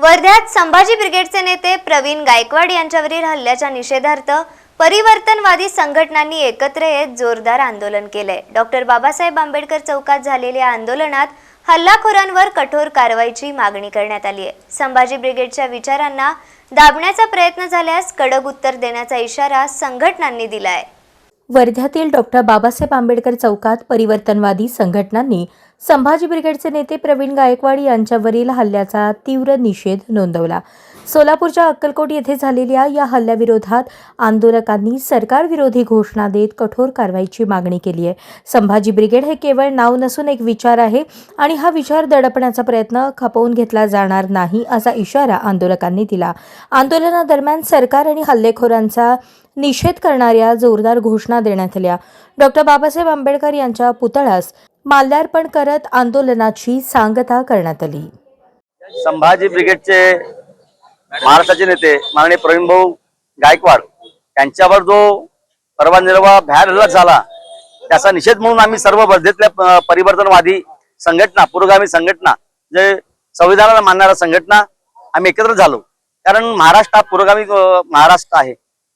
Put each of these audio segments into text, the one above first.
वर्ध्यात संभाजी ब्रिगेडचे नेते प्रवीण गायकवाड यांच्यावरील हल्ल्याच्या निषेधार्थ परिवर्तनवादी संघटनांनी एकत्र येत जोरदार आंदोलन केलंय डॉक्टर बाबासाहेब आंबेडकर चौकात झालेल्या आंदोलनात हल्लाखोरांवर कठोर कारवाईची मागणी करण्यात आली आहे. संभाजी ब्रिगेडच्या विचारांना दाबण्याचा प्रयत्न झाल्यास कडक उत्तर देण्याचा इशारा संघटनांनी दिला आहे वर्ध्यातील डॉक्टर बाबासाहेब आंबेडकर चौकात परिवर्तनवादी संघटनांनी संभाजी ब्रिगेडचे नेते प्रवीण गायकवाड यांच्यावरील हल्ल्याचा तीव्र निषेध नोंदवला. सोलापूरच्या अक्कलकोट येथे झालेल्या या हल्ल्याविरोधात आंदोलकांनी सरकारविरोधी घोषणा देत कठोर कारवाईची मागणी केली आहे. संभाजी ब्रिगेड हे केवळ नाव नसून एक विचार आहे आणि हा विचार दडपण्याचा प्रयत्न खपवून घेतला जाणार नाही असा इशारा आंदोलकांनी दिला. आंदोलनादरम्यान सरकार आणि हल्लेखोरांचा निषेध करणाऱ्या जोरदार घोषणा देण्यात आल्या. डॉक्टर बाबासाहेब आंबेडकर यांच्या पुतळ्यास माल्यार्पण करत आंदोलनाची सांगता करण्यात आली. संभाजी ब्रिगेडचे महाराष्ट्राचे नेते माननीय प्रवीण भाऊ गायकवाड यांच्यावर जो परवा निर्वा भ्याड हल्ला झाला त्याचा निषेध म्हणून आम्ही सर्व वर्धेतल्या परिवर्तनवादी संघटना पुरोगामी संघटना जे संविधानाला मानणाऱ्या संघटना आम्ही एकत्र झालो. कारण महाराष्ट्र हा पुरोगामी महाराष्ट्र आहे.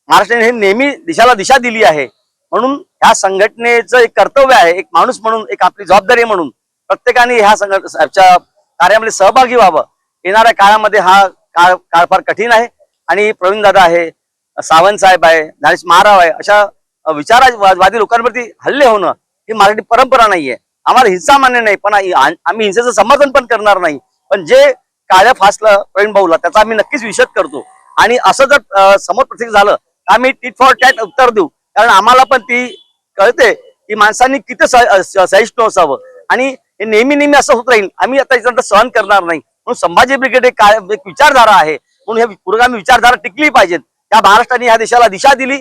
महाराष्ट्राने हे नेहमी दिशाला दिशा दिली आहे. म्हणून ह्या संघटनेचं एक कर्तव्य आहे एक माणूस म्हणून एक आपली जबाबदारी म्हणून प्रत्येकाने ह्या संघटनेच्या कार्यामध्ये सहभागी व्हावं. येणाऱ्या काळामध्ये हा काळ काळ फार कठीण आहे आणि प्रवीण दादा आहे सावंत साहेब आहे ज्ञानेश महाराव आहे अशा विचारवादी लोकांवरती हल्ले होणं ही मराठी परंपरा नाहीये. आम्हाला हिंसा मान्य नाही पण आम्ही हिंसेचं समर्थन पण करणार नाही. पण जे काळ्या फासलं प्रवीण भाऊला त्याचा आम्ही नक्कीच विषद करतो. आणि असं जर समोर प्रत्येक झालं तर आम्ही टीट फॉर टॅट उत्तर देऊ. कारण आम्हाला पण ती कळते की माणसांनी किती स- सहिष्णू असावं. आणि हे नेहमी नेहमी असं होत राहील. आम्ही आता याच्यानंतर सहन करणार नाही. म्हणून संभाजी ब्रिगेड एक काय- एक विचारधारा आहे. म्हणून हे पुरोगामी विचारधारा टिकली पाहिजेत. या महाराष्ट्राने या देशाला दिशा दिली.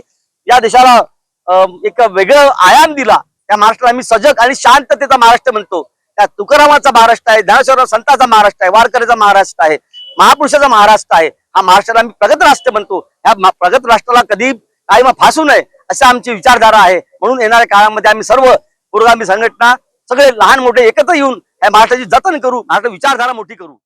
या देशाला अं, एक वेगळं आयाम दिला. त्या महाराष्ट्राला आम्ही सजग आणि शांततेचा महाराष्ट्र म्हणतो. त्या तुकारामाचा महाराष्ट्र आहे ज्ञानेश्वर संताचा महाराष्ट्र आहे वारकऱ्याचा महाराष्ट्र आहे महापुरुषाचा महाराष्ट्र आहे. हा महाराष्ट्राला आम्ही प्रगत राष्ट्र म्हणतो. ह्या प्रगत राष्ट्राला कधी काही मग फासू नये. अशा आमची विचारधारा आहे. म्हणून येणाऱ्या काळामध्ये आम्ही सर्व पुरोगामी संघटना सगळे लहान मोठे एकत्र येऊन या महाराष्ट्राची जतन करू महाराष्ट्र विचारधारा मोठी करू.